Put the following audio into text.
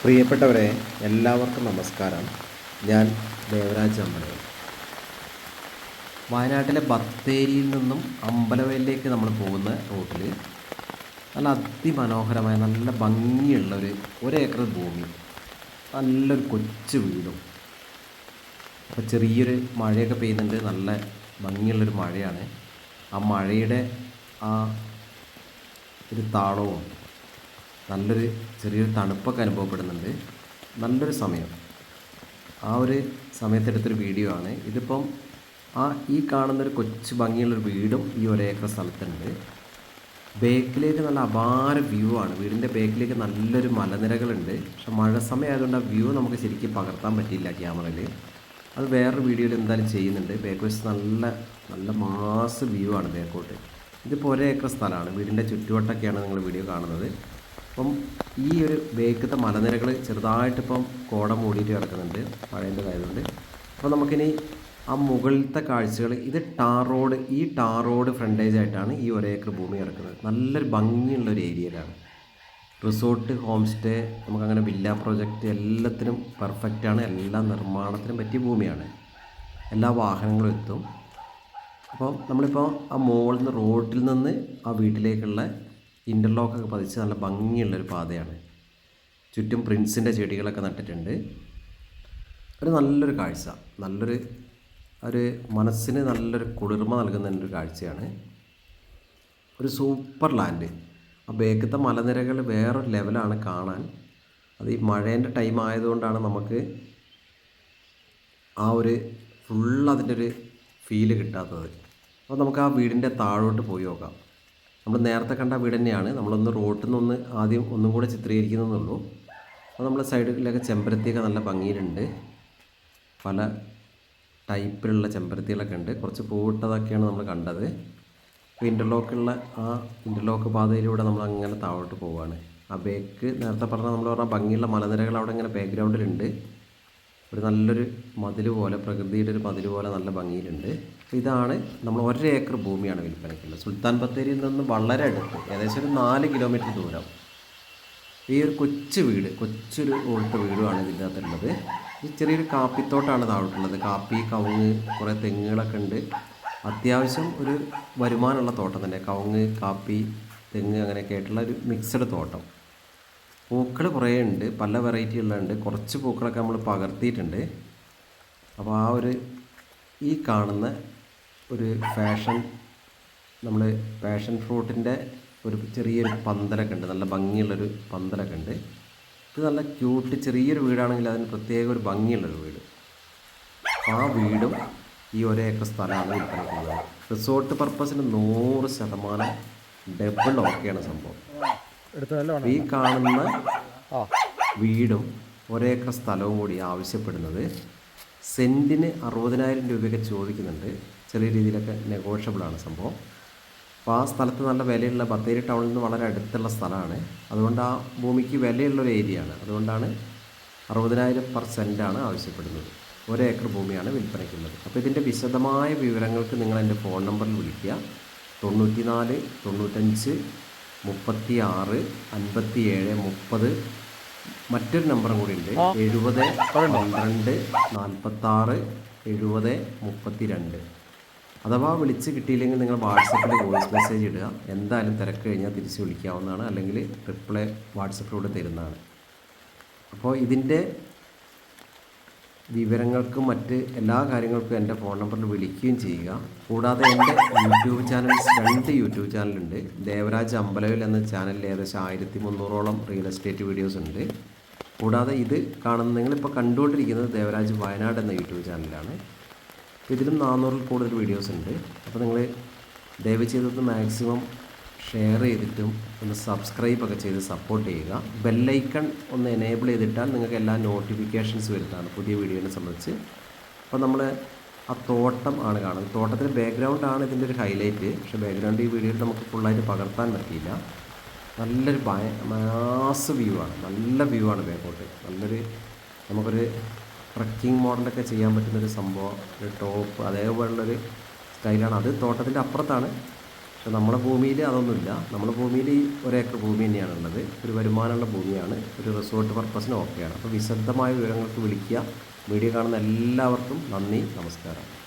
പ്രിയപ്പെട്ടവരെ എല്ലാവർക്കും നമസ്കാരം. ഞാൻ ദേവരാജ് അമ്പലവൽ വയനാട്ടിലെ ബത്തേരിയിൽ നിന്നും അമ്പലവയലിലേക്ക് നമ്മൾ പോകുന്ന റൂട്ടിൽ നല്ല അതിമനോഹരമായ നല്ല ഭംഗിയുള്ള ഒരു ഒരേക്കർ ഭൂമി. നല്ലൊരു കൊച്ചു വീടും. അപ്പോൾ ചെറിയൊരു മഴയൊക്കെ പെയ്യുന്നുണ്ട്. നല്ല ഭംഗിയുള്ളൊരു മഴയാണ്. ആ മഴയുടെ ആ ഒരു താളവും നല്ലൊരു ചെറിയൊരു തണുപ്പൊക്കെ അനുഭവപ്പെടുന്നുണ്ട്. നല്ലൊരു സമയം. ആ ഒരു സമയത്തെടുത്തൊരു വീഡിയോ ആണ്. ഇതിപ്പം ആ ഈ കാണുന്നൊരു കൊച്ചു ഭംഗിയുള്ളൊരു വീടും ഈ ഒരേക്കർ സ്ഥലത്തുണ്ട്. ബേക്കിലേക്ക് നല്ല അപാര വ്യൂ ആണ്. വീടിന്റെ ബേക്കിലേക്ക് നല്ലൊരു മലനിരകളുണ്ട്. പക്ഷെ മഴ സമയമായതുകൊണ്ട് ആ വ്യൂ നമുക്ക് ശരിക്കും പകർത്താൻ പറ്റിയില്ല ക്യാമറയിൽ. അത് വേറൊരു വീഡിയോയിൽ എന്തായാലും ചെയ്യുന്നുണ്ട്. ബേക്ക് വശത്ത് നല്ല നല്ല മാസ് വ്യൂ ആണ് ബേക്കോട്ട്. ഇതിപ്പോൾ ഒരേക്കർ സ്ഥലമാണ്. വീടിന്റെ ചുറ്റുവട്ടൊക്കെയാണ് നിങ്ങൾ വീഡിയോ കാണുന്നത്. അപ്പം ഈ ഒരു ബേക്കത്തെ മലനിരകൾ ചെറുതായിട്ടിപ്പം കോട മൂടിയിട്ട് കിടക്കുന്നുണ്ട് മഴേന്റെതായതുകൊണ്ട്. അപ്പോൾ നമുക്കിനി ആ മുകളിലത്തെ കാഴ്ചകൾ ഇത് ടാർ റോഡ് ഈ ടാർ റോഡ് ഫ്രണ്ടേജ് ആയിട്ടാണ് ഈ ഒരേക്കർ ഭൂമി കിടക്കുന്നത്. നല്ലൊരു ഭംഗിയുള്ള ഒരു ഏരിയയിലാണ്. റിസോർട്ട് ഹോം സ്റ്റേ നമുക്കങ്ങനെ വില്ല പ്രോജക്റ്റ് എല്ലാത്തിനും പെർഫെക്റ്റാണ് എല്ലാ നിർമ്മാണത്തിനും പറ്റിയ ഭൂമിയാണ്. എല്ലാ വാഹനങ്ങളും എത്തും. അപ്പോൾ നമ്മളിപ്പോൾ ആ മോളിൽ നിന്ന് റോഡിൽ നിന്ന് ആ വീട്ടിലേക്കുള്ള ഇന്റർലോക്കൊക്കെ പതിച്ച് നല്ല ഭംഗിയുള്ളൊരു പാതയാണ്. ചുറ്റും പ്രിൻസിന്റെ ചെടികളൊക്കെ നട്ടിട്ടുണ്ട്. ഒരു നല്ലൊരു കാഴ്ച. നല്ലൊരു ഒരു മനസ്സിന് നല്ലൊരു കുളിർമ നൽകുന്ന ഒരു കാഴ്ചയാണ്. ഒരു സൂപ്പർ ലാൻഡ് ആ ബേക്കത്തെ മലനിരകൾ വേറൊരു ലെവലാണ് കാണാൻ. അത് ഈ മഴേന്റെ ടൈം ആയതുകൊണ്ടാണ് നമുക്ക് ആ ഒരു ഫുൾ അതിന്റെ ഒരു ഫീൽ കിട്ടാത്തത്. അപ്പോൾ നമുക്ക് ആ വീടിന്റെ താഴോട്ട് പോയി നോക്കാം. നമ്മൾ നേരത്തെ കണ്ട വീട് തന്നെയാണ്. നമ്മളൊന്ന് റോട്ടിൽ നിന്നൊന്ന് ആദ്യം ഒന്നും കൂടെ ചിത്രീകരിക്കുന്നതെന്നുള്ളൂ. അപ്പോൾ നമ്മൾ സൈഡിലൊക്കെ ചെമ്പരത്തിയൊക്കെ നല്ല ഭംഗിയിലുണ്ട്. പല ടൈപ്പിലുള്ള ചെമ്പരത്തികളൊക്കെ ഉണ്ട്. കുറച്ച് പൂവിട്ടതൊക്കെയാണ് നമ്മൾ കണ്ടത്. ഇപ്പോൾ ഇന്റർലോക്കുള്ള ആ ഇന്റർലോക്ക് പാതയിലൂടെ നമ്മൾ അങ്ങനെ താഴോട്ട് പോവുകയാണ് ആ ബേക്ക് നേരത്തെ പറഞ്ഞ നമ്മൾ പറഞ്ഞ ഭംഗിയുള്ള മലനിരകൾ അവിടെ ഇങ്ങനെ ബാക്ക്ഗ്രൗണ്ടിലുണ്ട് ഒരു നല്ലൊരു മതിൽ പോലെ പ്രകൃതിയുടെ ഒരു മതിൽ പോലെ നല്ല ഭംഗിയിലുണ്ട്. അപ്പോൾ ഇതാണ് നമ്മൾ ഒരു ഏക്കർ ഭൂമിയാണ് വിൽപ്പനയ്ക്കുള്ളത്. സുൽത്താൻ ബത്തേരിയിൽ നിന്ന് വളരെ അടുത്ത് ഏകദേശം ഒരു നാല് കിലോമീറ്റർ ദൂരം ഈ ഒരു കൊച്ചു വീട് കൊച്ചൊരു ഓട്ട വീടുമാണ് ഇതിനകത്തുള്ളത് ഈ ചെറിയൊരു കാപ്പിത്തോട്ടാണ് താഴോട്ടുള്ളത്. കാപ്പി കവുങ്ങ് കുറേ തെങ്ങുകളൊക്കെ ഉണ്ട്. അത്യാവശ്യം ഒരു വരുമാനമുള്ള തോട്ടം തന്നെ. കവുങ്ങ് കാപ്പി തെങ്ങ് അങ്ങനെയൊക്കെ ആയിട്ടുള്ള ഒരു മിക്സഡ് തോട്ടം. പൂക്കൾ കുറേ ഉണ്ട് പല വെറൈറ്റി ഉള്ളുണ്ട് കുറച്ച് പൂക്കളൊക്കെ നമ്മൾ പകർത്തിയിട്ടുണ്ട്. അപ്പോൾ ആ ഒരു ഈ കാണുന്ന ഒരു ഫാഷൻ നമ്മൾ പാഷൻ ഫ്രൂട്ടിന്റെ ഒരു ചെറിയൊരു പന്തലൊക്കെ ഉണ്ട്. നല്ല ഭംഗിയുള്ളൊരു പന്തലൊക്കെ ഉണ്ട്. ഇത് നല്ല ക്യൂട്ട് ചെറിയൊരു വീടാണെങ്കിൽ അതിന് പ്രത്യേക ഒരു ഭംഗിയുള്ളൊരു വീട്. ആ വീടും ഈ ഒരേ ഏക്കർ സ്ഥലമാണ് വിൽക്കുന്നത് റിസോർട്ട് പർപ്പസിന് നൂറ് ശതമാനം ഡബിൾ ഓക്കെയാണ് സംഭവം. ഈ കാണുന്ന വീടും ഒരേക്കർ സ്ഥലവും കൂടി ആവശ്യപ്പെടുന്നത് സെന്റിന് അറുപതിനായിരം രൂപയൊക്കെ ചോദിക്കുന്നുണ്ട്. ചെറിയ രീതിയിലൊക്കെ നെഗോഷ്യബിളാണ് സംഭവം. അപ്പോൾ ആ സ്ഥലത്ത് നല്ല വിലയുള്ള ബത്തേരി ടൗണിൽ നിന്ന് വളരെ അടുത്തുള്ള സ്ഥലമാണ്. അതുകൊണ്ട് ആ ഭൂമിക്ക് വിലയുള്ള ഒരു ഏരിയ ആണ്. അതുകൊണ്ടാണ് അറുപതിനായിരം പെർ സെന്റാണ് ആവശ്യപ്പെടുന്നത്. ഒരേക്കർ ഭൂമിയാണ് വിൽപ്പനയ്ക്കുള്ളത്. അപ്പോൾ ഇതിന്റെ വിശദമായ വിവരങ്ങൾക്ക് നിങ്ങൾ എന്റെ ഫോൺ നമ്പറിൽ വിളിക്കുക. തൊണ്ണൂറ്റി നാല് തൊണ്ണൂറ്റഞ്ച് മുപ്പത്തി ആറ് അൻപത്തി ഏഴ് മുപ്പത് മറ്റൊരു നമ്പറും കൂടി ഉണ്ട്. എഴുപത് പന്ത്രണ്ട് നാൽപ്പത്തി ആറ് എഴുപത് മുപ്പത്തി രണ്ട് അഥവാ വിളിച്ച് കിട്ടിയില്ലെങ്കിൽ നിങ്ങൾ വാട്സപ്പിൽ വോയിസ് മെസ്സേജ് ഇടുക. എന്തായാലും തിരക്ക് കഴിഞ്ഞാൽ തിരിച്ച് വിളിക്കാവുന്നതാണ്. അല്ലെങ്കിൽ റിപ്ലൈ വാട്സപ്പിലൂടെ തരുന്നതാണ്. അപ്പോൾ ഇതിന്റെ വിവരങ്ങൾക്കും മറ്റ് എല്ലാ കാര്യങ്ങൾക്കും എന്റെ ഫോൺ നമ്പറിൽ വിളിക്കുകയും ചെയ്യുക. കൂടാതെ എന്റെ യൂട്യൂബ് ചാനൽ രണ്ട് യൂട്യൂബ് ചാനലുണ്ട്. ദേവരാജ് അമ്പലവിൽ എന്ന ചാനലിൽ ഏകദേശം ആയിരത്തി മുന്നൂറോളം റിയൽ എസ്റ്റേറ്റ് വീഡിയോസ് ഉണ്ട്. കൂടാതെ ഇത് കാണുന്ന നിങ്ങളിപ്പോൾ കണ്ടുകൊണ്ടിരിക്കുന്നത് ദേവരാജ് വയനാട് എന്ന യൂട്യൂബ് ചാനലാണ് ഇതിലും നാനൂറിൽ കൂടുതൽ വീഡിയോസ് ഉണ്ട്. അപ്പോൾ നിങ്ങൾ ദയവ് ചെയ്തത് മാക്സിമം ഷെയർ ചെയ്തിട്ടും ഒന്ന് സബ്സ്ക്രൈബ് ഒക്കെ ചെയ്ത് സപ്പോർട്ട് ചെയ്യുക. ബെല്ലൈക്കൺ ഒന്ന് എനേബിൾ ചെയ്തിട്ടാൽ നിങ്ങൾക്ക് എല്ലാ നോട്ടിഫിക്കേഷൻസ് വരുന്നതാണ് പുതിയ വീഡിയോനെ സംബന്ധിച്ച്. അപ്പോൾ നമ്മൾ ആ തോട്ടം ആണ് കാണുന്നത്. തോട്ടത്തിന്റെ ബാക്ക്ഗ്രൗണ്ടാണ് ഇതിന്റെ ഒരു ഹൈലൈറ്റ് പക്ഷേ ബാക്ക്ഗ്രൗണ്ട് ഈ വീഡിയോയിൽ നമുക്ക് ഫുള്ളായിട്ട് പകർത്താൻ പറ്റിയില്ല. നല്ലൊരു ഭയ മാസ് വ്യൂ ആണ്. നല്ല വ്യൂ ആണ് ബാക്കോട്ട് നല്ലൊരു നമുക്കൊരു ട്രക്കിംഗ് മോഡലൊക്കെ ചെയ്യാൻ പറ്റുന്നൊരു സംഭവം. ഒരു ടോപ്പ് അതേപോലുള്ളൊരു സ്റ്റൈലാണ് അത് തോട്ടത്തിന്റെ അപ്പുറത്താണ്. പക്ഷെ നമ്മുടെ ഭൂമിയിൽ അതൊന്നുമില്ല. നമ്മുടെ ഭൂമിയിൽ ഈ ഒരേക്കർ ഭൂമി തന്നെയാണ് ഉള്ളത്. ഒരു വരുമാനമുള്ള ഭൂമിയാണ്. ഒരു റിസോർട്ട് പർപ്പസിന് ഓക്കെയാണ്. അപ്പോൾ വിശദമായ വിവരങ്ങൾക്ക് വിളിക്കുക. വീഡിയോ കാണുന്ന എല്ലാവർക്കും നന്ദി നമസ്കാരം.